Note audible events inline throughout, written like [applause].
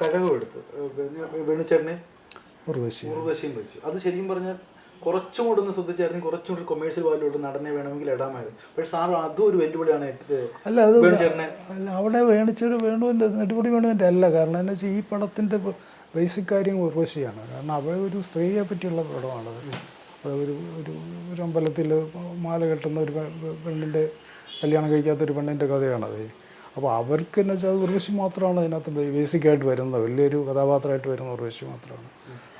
കഴകം എടുത്ത്. വേണുചേട്ടനെ ഉർവശി. ഉർവശിയും വെച്ചു. അത് ശരിക്കും പറഞ്ഞാൽ കുറച്ചും കൂടെ ഒന്ന് ശ്രദ്ധിച്ചായിരുന്നു കുറച്ചും കൂടി കൊമേഴ്സ്യൽ വാല്യൂ ഇട്ട് നടനെ വേണമെങ്കിൽ ഇടാമായിരുന്നു. പക്ഷെ സാർ അതും ഒരു വെല്ലുവിളിയാണ് അല്ല അത് അല്ല അവിടെ വേണിച്ചൊരു വേണുവിന്റെ നെടുപടി വേണുവിന്റെ അല്ല. കാരണം എന്താ വെച്ചാൽ ഈ പടത്തിന്റെ ബേസിക് കാര്യം ഉർവശിയാണ്. കാരണം അവ ഒരു സ്ത്രീയെ പറ്റിയുള്ള പടമാണത്. അത് ഒരു ഒരു ഒരു അമ്പലത്തിൽ മാല കെട്ടുന്ന ഒരു പെണ്ണിന്റെ കല്യാണം കഴിക്കാത്ത ഒരു പെണ്ണിന്റെ കഥയാണത്. അപ്പോൾ അവർക്ക് എന്ന് വെച്ചാൽ ഉർവശി മാത്രമാണ് അതിനകത്ത് ബേസിക്കായിട്ട് വരുന്നത്. വലിയൊരു കഥാപാത്രമായിട്ട് വരുന്ന ഉർവശി മാത്രമാണ്.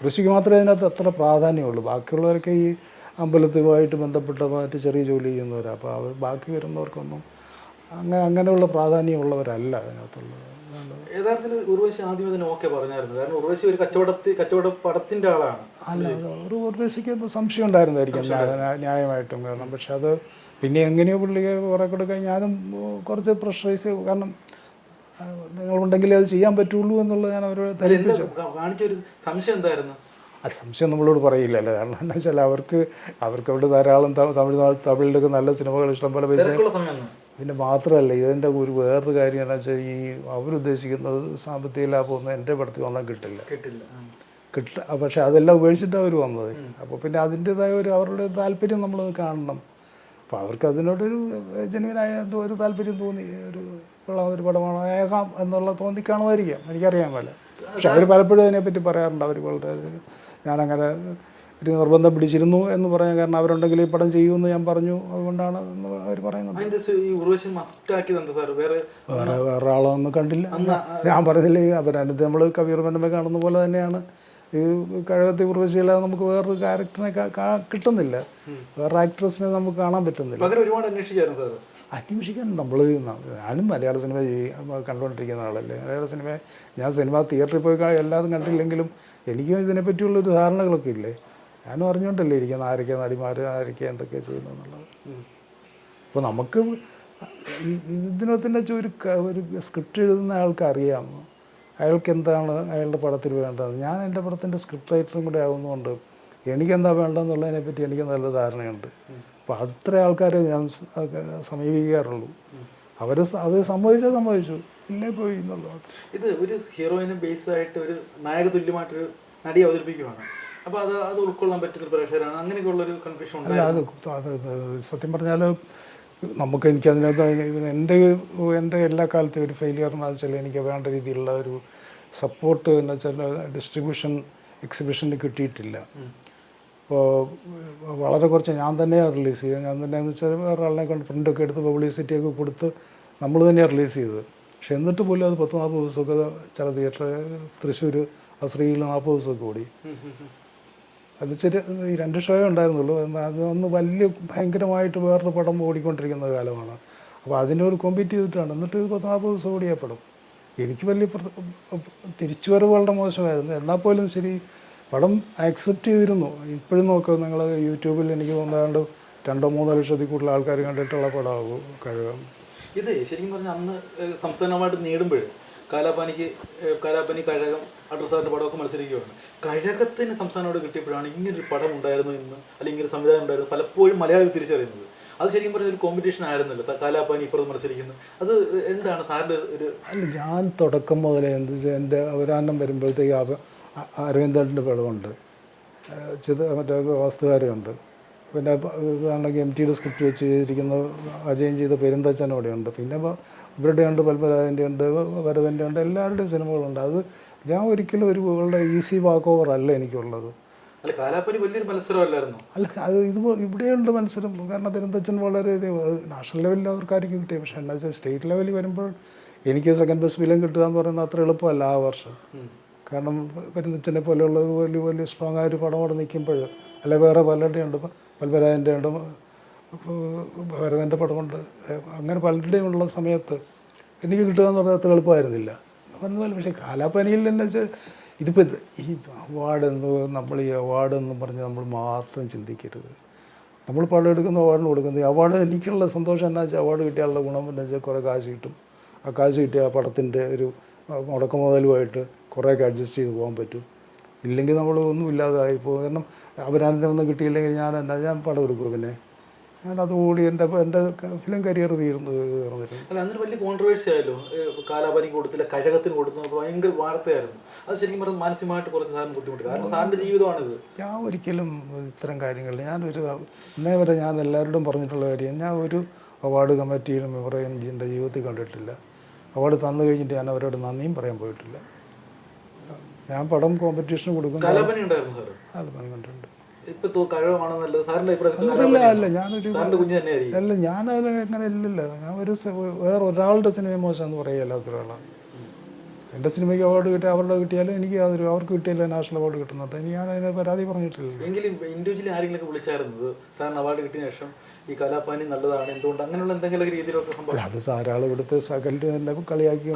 ഉർവശിക്ക് മാത്രമേ അതിനകത്ത് അത്ര പ്രാധാന്യമുള്ളൂ. ബാക്കിയുള്ളവരൊക്കെ ഈ അമ്പലത്തുമായിട്ട് ബന്ധപ്പെട്ട മറ്റ് ചെറിയ ജോലി ചെയ്യുന്നവരാണ് അപ്പോൾ അവർ ബാക്കി വരുന്നവർക്കൊന്നും അങ്ങനെ അങ്ങനെയുള്ള പ്രാധാന്യമുള്ളവരല്ല അതിനകത്തുള്ളത്. യഥാർത്ഥത്തിൽ ഉർവശി ആദ്യമേ തന്നെ ഓക്കെ പറഞ്ഞായിരുന്നു. കാരണം ഉർവശി ഒരു കച്ചവടത്തി കച്ചവട പടത്തിന്റെ ആളാണ്. അല്ല ഒരു ഉർവശിക്ക് സംശയം ഉണ്ടായിരുന്നായിരിക്കും. ന്യായ- ന്യായ- ന്യായമായിട്ടും കാരണം. പക്ഷെ അത് പിന്നെ എങ്ങനെയോ പുള്ളിക്ക് കുറെ കൊടുക്കാൻ ഞാനും കുറച്ച് പ്രഷറൈസ് കാരണം നിങ്ങളുണ്ടെങ്കിൽ നിങ്ങളുണ്ടെങ്കിലേ അത് ചെയ്യാൻ പറ്റുള്ളൂ എന്നുള്ളത് ഞാൻ അവരോട് കാണിച്ചൊരു സംശയം എന്തായിരുന്നു? ആ സംശയം നമ്മളോട് പറയില്ലല്ലോ കാരണം എന്താ വെച്ചാൽ അവർക്ക് അവർക്ക് അവിടെ ധാരാളം തമിഴ്നാട് തമിഴിലൊക്കെ നല്ല സിനിമകൾ ഇഷ്ടം പോലെ പൈസ പിന്നെ മാത്രമല്ല ഇതിന്റെ ഒരു വേറൊരു കാര്യം എന്താ വെച്ചാൽ ഈ അവരുദ്ദേശിക്കുന്നത് സാമ്പത്തിക ലാഭമൊന്നും എന്റെ പടത്തിൽ വന്നാൽ കിട്ടില്ല. കിട്ടില്ല. കിട്ട പക്ഷെ അതെല്ലാം ഉപേക്ഷിച്ചിട്ടാണ് അവർ വന്നത്. അപ്പോൾ പിന്നെ അതിന്റെതായ ഒരു അവരുടെ താല്പര്യം നമ്മൾ കാണണം. അപ്പോൾ അവർക്ക് അതിനോടൊരു ജനുവിനായ എന്തോ ഒരു താല്പര്യം തോന്നി. ഒരു ഒരു പടമാണോ ഏകാം എന്നുള്ള തോന്നി കാണുമായിരിക്കാം എനിക്കറിയാൻ പോലെ പക്ഷെ അവർ പലപ്പോഴും അതിനെപ്പറ്റി പറയാറുണ്ട്. അവർ വളരെ ഞാനങ്ങനെ ഒരു നിർബന്ധം പിടിച്ചിരുന്നു എന്ന് പറയാൻ കാരണം അവരുണ്ടെങ്കിൽ ഈ പടം ചെയ്യുമെന്ന് ഞാൻ പറഞ്ഞു. അതുകൊണ്ടാണ് അവർ പറയുന്നത്. വേറെ വേറെ ആളൊന്നും കണ്ടില്ല. ഞാൻ പറഞ്ഞില്ലേ അവരനുസരിച്ച് നമ്മൾ കവിയർ മനമ കാണുന്ന പോലെ തന്നെയാണ്. ഈ കഴകത്തെ ഉർവശിയില്ലാതെ നമുക്ക് വേറൊരു ക്യാരക്ടറിനെ കിട്ടുന്നില്ല. വേറെ ആക്ട്രസിനെ നമുക്ക് കാണാൻ പറ്റുന്നില്ല. പകരം ഒരുപാട് അന്വേഷിച്ചായിരുന്നു സാർ അന്വേഷിക്കാൻ നമ്മൾ ഞാനും മലയാള സിനിമ കണ്ടുകൊണ്ടിരിക്കുന്ന ആളല്ലേ. മലയാള സിനിമ ഞാൻ സിനിമ തിയേറ്ററിൽ പോയി എല്ലാതും കണ്ടില്ലെങ്കിലും എനിക്കും ഇതിനെപ്പറ്റിയുള്ളൊരു ധാരണകളൊക്കെ ഇല്ലേ? ഞാനും അറിഞ്ഞുകൊണ്ടല്ലേ ഇരിക്കുന്നത്. ആരൊക്കെ നടിമാർ ആരൊക്കെ എന്തൊക്കെ ചെയ്യുന്നു എന്നുള്ളത്. അപ്പോൾ നമുക്ക് ഇതിനകത്തിന്റെ ഒരു ഒരു സ്ക്രിപ്റ്റ് എഴുതുന്ന ആൾക്ക് അറിയാം. അയാൾക്ക് എന്താണ് അയാളുടെ പടത്തിൽ വേണ്ടത്? ഞാൻ എന്റെ പടത്തിന്റെ സ്ക്രിപ്റ്റ് റൈറ്ററും കൂടെ ആവുന്നതുകൊണ്ട് എനിക്കെന്താ വേണ്ടതെന്നുള്ളതിനെ പറ്റി എനിക്ക് നല്ല ധാരണയുണ്ട്. അപ്പോൾ അത്ര ആൾക്കാരെ ഞാൻ സമീപിക്കാറുള്ളൂ. അവർ അവർ സമ്മതിച്ചാൽ സമ്മതിച്ചു ഇല്ലേ പോയി എന്നുള്ളത്. ഇത് ഒരു ഹീറോയിനും ബേസ് ആയിട്ട് ഒരു നായക തുല്യമായിട്ടൊരു നടി അവതരിപ്പിക്കുവാണ്. അപ്പൊ അത് അത് ഉൾക്കൊള്ളാൻ പറ്റുന്ന പ്രേക്ഷകരാണ്. കൺഫ്യൂഷൻ അല്ല അത് അത് സത്യം പറഞ്ഞാൽ നമുക്ക് എനിക്ക് അതിനകത്ത് എന്റെ എന്റെ എല്ലാ കാലത്തെയും ഒരു ഫെയിലിയർ എന്ന് വെച്ചാൽ എനിക്ക് വേണ്ട രീതിയിലുള്ള ഒരു സപ്പോർട്ട് എന്ന് വെച്ചാൽ ഡിസ്ട്രിബ്യൂഷൻ എക്സിബിഷന് കിട്ടിയിട്ടില്ല. അപ്പോൾ വളരെ കുറച്ച് ഞാൻ തന്നെയാണ് റിലീസ് ചെയ്തത്. ഞാൻ തന്നെ എന്ന് വെച്ചാൽ വേറെ ആളിനെ കൊണ്ട് പ്രിന്റൊക്കെ എടുത്ത് പബ്ലിസിറ്റി ഒക്കെ കൊടുത്ത് നമ്മൾ തന്നെയാണ് റിലീസ് ചെയ്തത്. പക്ഷെ എന്നിട്ട് പോലും അത് പത്ത് നാൽപ്പത് ദിവസമൊക്കെ ചില തിയേറ്റർ തൃശ്ശൂർ ആ സ്ത്രീയിൽ നാൽപ്പത് ദിവസമൊക്കെ ഓടി. അത് ചെറിയ ഈ രണ്ട് ഷോ ഉണ്ടായിരുന്നുള്ളൂ. അതൊന്ന് വലിയ ഭയങ്കരമായിട്ട് വേറൊരു പടം ഓടിക്കൊണ്ടിരിക്കുന്ന കാലമാണ്. അപ്പോൾ അതിനോട് കോമ്പീറ്റ് ചെയ്തിട്ടാണ്. എന്നിട്ട് ഇത് പത്ത് ദിവസം ഓടിയ പടം എനിക്ക് വലിയ തിരിച്ചുവരവ് വളരെ മോശമായിരുന്നു. എന്നാൽ പോലും ശരി പടം ആക്സെപ്റ്റ് ചെയ്തിരുന്നു. ഇപ്പോഴും നോക്കുക നിങ്ങൾ യൂട്യൂബിൽ എനിക്ക് തോന്നാണ്ട് രണ്ടോ മൂന്നോ ലക്ഷത്തിൽ കൂടുതൽ ആൾക്കാർ കണ്ടിട്ടുള്ള പടമാകും കഴകം. ഇത് ശരിക്കും പറഞ്ഞാൽ അന്ന് സംസ്ഥാനമായിട്ട് നേടുമ്പോൾ കാലാപ്പാനിക്ക് ഏഹ്, കാലാപ്പാനി കഴകം അഡ്രസ്സാറിന്റെ പടമൊക്കെ മത്സരിക്കുകയാണ്. കഴകത്തിന് സംസ്ഥാനോട് കിട്ടിയപ്പോഴാണ് ഇങ്ങനൊരു പടം ഉണ്ടായിരുന്നു എന്ന് അല്ലെങ്കിൽ ഇങ്ങനെ സംവിധാനം ഉണ്ടായിരുന്നു പലപ്പോഴും മലയാളികൾ തിരിച്ചറിയുന്നത്. അത് ശരിക്കും പറഞ്ഞ ഒരു കോമ്പറ്റീഷൻ ആയിരുന്നല്ലോ. കാലാപ്പാനി ഇപ്പുറത്ത് മത്സരിക്കുന്നത് അത് എന്താണ് സാറിന്റെ ഒരു അല്ല ഞാൻ തുടക്കം മുതലേ എന്ത് എന്റെ അവരാനം വരുമ്പോഴത്തേക്ക് അരവിന്ദന്റെ പടമുണ്ട്. ചിത് മറ്റേ വാസ്തുകാരുണ്ട് പിന്നെ ഇതാണെങ്കിൽ എം ടിയുടെ സ്ക്രിപ്റ്റ് വെച്ച് ചെയ്തിരിക്കുന്ന അജയം ചെയ്ത പെരുന്തച്ഛൻ അവിടെയുണ്ട്. പിന്നെ ഇവരുടെ ഉണ്ട് പത്മരാജന്റെ ഉണ്ട് ഭരതന്റെ ഉണ്ട് എല്ലാവരുടെയും സിനിമകളുണ്ട്. അത് ഞാൻ ഒരിക്കലും ഒരു ഇവളുടെ ഈസി വാക്ക് ഓവർ അല്ല എനിക്കുള്ളത്. അല്ല കാലാപ്പാനി വലിയൊരു മത്സരമല്ലായിരുന്നു? അല്ല അത് ഇത് ഇവിടെയുണ്ട് മത്സരം. കാരണം പെരുന്തച്ഛൻ വളരെ നാഷണൽ ലെവലിൽ അവർക്കായിരിക്കും കിട്ടിയത്. പക്ഷേ എന്താ വെച്ചാൽ സ്റ്റേറ്റ് ലെവലിൽ വരുമ്പോൾ എനിക്ക് സെക്കൻഡ് ബെസ്റ്റ് ഫിലിം കിട്ടുക എന്ന് പറയുന്നത് അത്ര എളുപ്പമല്ല ആ വർഷം. കാരണം പെരുന്തച്ഛനെ പോലെയുള്ള വലിയ വലിയ സ്ട്രോങ് ആയ ഒരു പടം അവിടെ നിൽക്കുമ്പോൾ അല്ലെ വേറെ പലരുടെ ഉണ്ട് പൽപരാജന്റെ ഉണ്ട് ഭരതന്റെ പടമുണ്ട്. അങ്ങനെ പലരുടെയും ഉള്ള സമയത്ത് എനിക്ക് കിട്ടുക എന്ന് പറഞ്ഞാൽ അത്ര എളുപ്പമായിരുന്നില്ല. പറഞ്ഞ പോലെ പക്ഷേ കാലാപ്പനിയിൽ എന്ന് വെച്ചാൽ ഇതിപ്പോൾ ഈ അവാർഡ് എന്ന് നമ്മൾ ഈ അവാർഡ് എന്ന് പറഞ്ഞ് നമ്മൾ മാത്രം ചിന്തിക്കരുത്. നമ്മൾ പടം എടുക്കുന്ന അവാർഡിന് കൊടുക്കുന്നത് അവാർഡ് എനിക്കുള്ള സന്തോഷം എന്നാ വെച്ചാൽ അവാർഡ് കിട്ടിയാലുള്ള ഗുണം എന്ന് വെച്ചാൽ കുറേ കാശ് കിട്ടും. ആ കാശ് കിട്ടിയ ആ പടത്തിന്റെ ഒരു മുടക്ക മുതലുമായിട്ട് കുറേയൊക്കെ അഡ്ജസ്റ്റ് ചെയ്ത് പോകാൻ പറ്റും. ഇല്ലെങ്കിൽ നമ്മൾ ഒന്നും ഇല്ലാതായി പോകും. കാരണം അവരാനന്ദം ഒന്നും കിട്ടിയില്ലെങ്കിൽ ഞാൻ എന്നാ ഞാൻ പടം എടുക്കുമോ പിന്നെ? ഞാനതുകൂടി എന്റെ എന്റെ ഫിലിം കരിയർ തീർന്നു തീർന്നിരുന്നു. അല്ല അന്നൊരു വലിയ കോൺട്രവേഴ്സി ആയല്ലോ. ഏഹ് കാലാപാനിക്ക് കൊടുത്തില്ല കഴകത്തിന് കൊടുത്തു ഭയങ്കര വാർത്തയായിരുന്നു. അത് ശരിക്കും പറഞ്ഞാൽ മാനസികമായിട്ട് കുറച്ച് സാറിന് ബുദ്ധിമുട്ട്. കാരണം ജീവിതമാണിത്. ഞാൻ ഒരിക്കലും ഇത്തരം കാര്യങ്ങൾ ഞാനൊരു ഇന്നേ വരെ ഞാൻ എല്ലാവരോടും പറഞ്ഞിട്ടുള്ള കാര്യം ഞാൻ ഒരു അവാർഡ് കമ്മിറ്റിയിലും മെമ്പറേയും എന്റെ ജീവിതത്തിൽ കണ്ടിട്ടില്ല. അവാർഡ് തന്നു കഴിഞ്ഞിട്ട് ഞാൻ അവരോട് നന്ദിയും പറയാൻ പോയിട്ടില്ല. ഞാൻ പടം കോമ്പറ്റീഷൻ കൊടുക്കുന്നു കാലാപനി ഉണ്ടായിരുന്നു കണ്ടിട്ടുണ്ട്. ഇപ്പൊ കഴകമാണെന്നല്ലത് സാറിന്റെ അല്ല അല്ല ഞാനൊരു അല്ല ഞാൻ അങ്ങനെ ഇല്ലല്ലോ. ഞാൻ ഒരു വേറെ ഒരാളുടെ സിനിമ മോശമെന്ന് പറയല്ല ഒരാളാണ് എന്റെ സിനിമയ്ക്ക് അവാർഡ് കിട്ടിയ അവരുടെ കിട്ടിയാലും എനിക്ക് അതൊരു അവർക്ക് കിട്ടിയാലും നാഷണൽ അവാർഡ് കിട്ടുന്നുണ്ട് ഇനി ഞാൻ അതിനെ പരാതി പറഞ്ഞിട്ടില്ല എങ്കിലും ഇൻഡിവിജ്വലി ആരെങ്കിലും വിളിച്ചായിരുന്നത് സാറിന് അവാർഡ് കിട്ടിയ ശേഷം ഈ കലാപാനി നല്ലതാണ് എന്തുകൊണ്ട്? അങ്ങനെയുള്ള എന്തെങ്കിലും രീതിയിലൊക്കെ സംഭവം അത് ധാരാളം ഇവിടുത്തെ സകലും എന്നെ കളിയാക്കി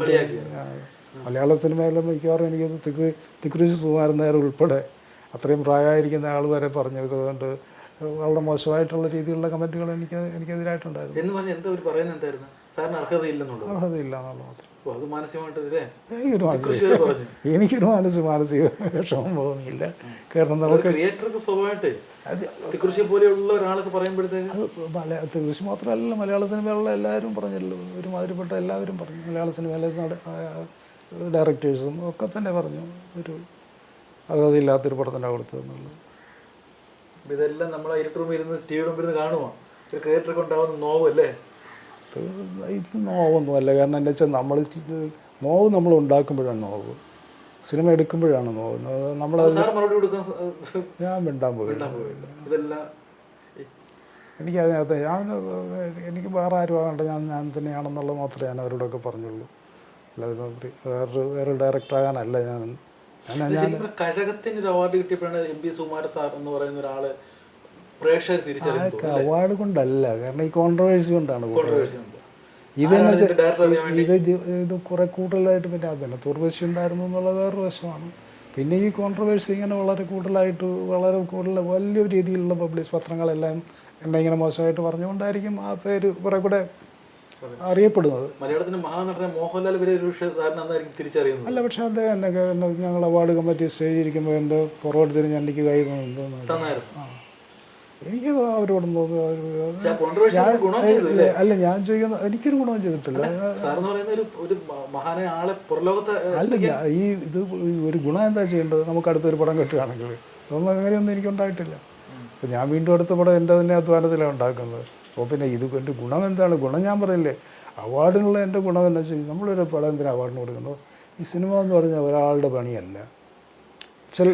മലയാള സിനിമയിലും മിക്കവാറും എനിക്ക് തിക്കു സുമാരൻ നായർ ഉൾപ്പെടെ അത്രയും പ്രായമായിരിക്കുന്ന ആൾ വരെ പറഞ്ഞു ഇതുകൊണ്ട് വളരെ മോശമായിട്ടുള്ള രീതിയിലുള്ള കമന്റുകൾ എനിക്ക് എനിക്കെതിരായിട്ടുണ്ടായിരുന്നു. എന്ന് എന്താ അവർ പറയുന്നത് എന്തായിരുന്നു? സാറിന് അർഹതയില്ലെന്നുള്ളത്. അർഹതയില്ല മാത്രം. എനിക്കൊരു മാനസിക കൃഷി [laughs] എനിക്കൊരു മാനസിക മാനസിക വിഷമം തോന്നിയില്ല കാരണം നമുക്ക് ക്രിയേറ്റർക്ക് സ്വഭാവമായിട്ട് കൃഷിയെ പോലെയുള്ള ഒരാൾക്ക് പറയുമ്പോഴത്തേക്ക് അത് കൃഷി മാത്രമല്ല മലയാള സിനിമയിലുള്ള എല്ലാവരും പറഞ്ഞല്ലോ. ഒരുമാതിരിപ്പെട്ട എല്ലാവരും പറഞ്ഞു. മലയാള സിനിമയിലെ ഡയറക്ടേഴ്സും ഒക്കെ തന്നെ പറഞ്ഞു. ഒരു അർഹതയില്ലാത്തൊരു പടത്തിനാണ് കൊടുത്തതെന്നുള്ളത് ഇതെല്ലാം നമ്മൾ ഇരുട്ട് റൂമിൽ ഇരുന്ന് ടി വി മുമ്പിൽ കാണുമോ? ഒരു കേട്ടൊക്കെ ഉണ്ടാവുന്ന നോവല്ലേ ഇത് നോവൊന്നും അല്ല. കാരണം എന്താ വെച്ചാൽ നമ്മൾ നോവ് നമ്മൾ ഉണ്ടാക്കുമ്പോഴാണ് നോവ്. സിനിമ എടുക്കുമ്പോഴാണ് നോവ്. നമ്മൾ ഞാൻ മിണ്ടാൻ പോയി പോയില്ല. എനിക്ക് അതിനകത്ത് ഞാൻ എനിക്ക് വേറെ ആരും ആകണ്ട. ഞാൻ ഞാൻ തന്നെയാണെന്നുള്ളത് മാത്രമേ ഞാൻ അവരോടൊക്കെ പറഞ്ഞുള്ളൂ. അല്ലാതെ വേറൊരു വേറൊരു വേറെ ഡയറക്ടർ ആകാനല്ല ഞാൻ കഴകത്തിന് ഒരു അവാർഡ് കിട്ടിയപ്പോഴാണ് എം പി സുമാര സാർ എന്ന് പറയുന്ന ഒരാൾ പ്രേക്ഷകർ തിരിച്ചറിയുന്നത് അവാർഡ് കൊണ്ടല്ല. കാരണം ഈ കോൺട്രവേഴ്സി കൊണ്ടാണ്. കോൺട്രവേഴ്സി ഇത് ഇത് ഇത് കുറെ കൂടുതലായിട്ട് പിന്നെ അതന്നെ തുർവശി ഉണ്ടായിരുന്നു എന്നുള്ള വേറൊരു വശമാണ് പിന്നെ ഈ കോൺട്രവേഴ്സി ഇങ്ങനെ വളരെ കൂടുതലായിട്ട് വളരെ കൂടുതൽ വലിയ രീതിയിലുള്ള പബ്ലിക് പത്രങ്ങളെല്ലാം എന്നെ ഇങ്ങനെ മോശമായിട്ട് പറഞ്ഞുകൊണ്ടായിരിക്കും ആ പേര് കുറെ കൂടെ അറിയപ്പെടുന്നത്. മലയാളത്തിന്റെ മഹാനടനെ മോഹൻലാൽ വരെ തിരിച്ചറിയുന്നത്. അല്ല പക്ഷെ അദ്ദേഹം എന്നെ ഞങ്ങൾ അവാർഡ് കമ്മിറ്റി സ്റ്റേജിൽ ഇരിക്കുമ്പോൾ എന്റെ പുറകോട്ട് തിരിഞ്ഞ് എനിക്ക് കൈ എനിക്ക് അവരോടും തോന്നുന്നു അല്ല ഞാൻ ചോദിക്കുന്ന എനിക്കൊരു ഗുണവും ചെയ്തിട്ടില്ല. അല്ല ഈ ഇത് ഒരു ഗുണം എന്താ ചെയ്യേണ്ടത്? നമുക്ക് അടുത്തൊരു പടം കിട്ടുകയാണെങ്കിൽ. അതൊന്നും അങ്ങനെയൊന്നും എനിക്കുണ്ടായിട്ടില്ല. അപ്പം ഞാൻ വീണ്ടും അടുത്ത പടം എന്റെ തന്നെ അധ്വാനത്തിലാണ് ഉണ്ടാക്കുന്നത്. അപ്പോൾ പിന്നെ ഇത് എന്റെ ഗുണം എന്താണ്? ഗുണം ഞാൻ പറഞ്ഞില്ലേ? അവാർഡിനുള്ള എന്റെ ഗുണം എന്താ വെച്ചാൽ നമ്മളൊരു പടം അവാർഡിന് കൊടുക്കുന്നത്? ഈ സിനിമ എന്ന് പറഞ്ഞാൽ ഒരാളുടെ പണിയല്ല. ചില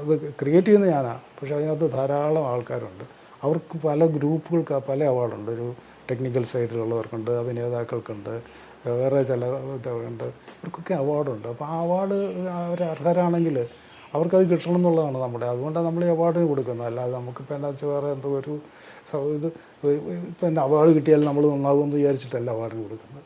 അത് ക്രിയേറ്റ് ചെയ്യുന്ന ഞാനാണ് പക്ഷേ അതിനകത്ത് ധാരാളം ആൾക്കാരുണ്ട്. അവർക്ക് പല ഗ്രൂപ്പുകൾക്ക് പല അവാർഡുണ്ട്. ഒരു ടെക്നിക്കൽ സൈഡിലുള്ളവർക്കുണ്ട് അഭിനേതാക്കൾക്കുണ്ട് വേറെ ചില ഇതുണ്ട് ഇവർക്കൊക്കെ അവാർഡുണ്ട്. അപ്പോൾ ആ അവാർഡ് അവർ അർഹരാണെങ്കിൽ അവർക്കത് കിട്ടണം എന്നുള്ളതാണ് നമ്മുടെ. അതുകൊണ്ടാണ് നമ്മൾ അവാർഡിന് കൊടുക്കുന്നത്. അല്ലാതെ നമുക്കിപ്പോൾ എന്താ വെച്ചാൽ വേറെ എന്തോ ഒരു ഇത് ഇപ്പം അവാർഡ് കിട്ടിയാൽ നമ്മൾ നന്നാകുമെന്ന് വിചാരിച്ചിട്ടല്ല അവാർഡിന് കൊടുക്കുന്നത്.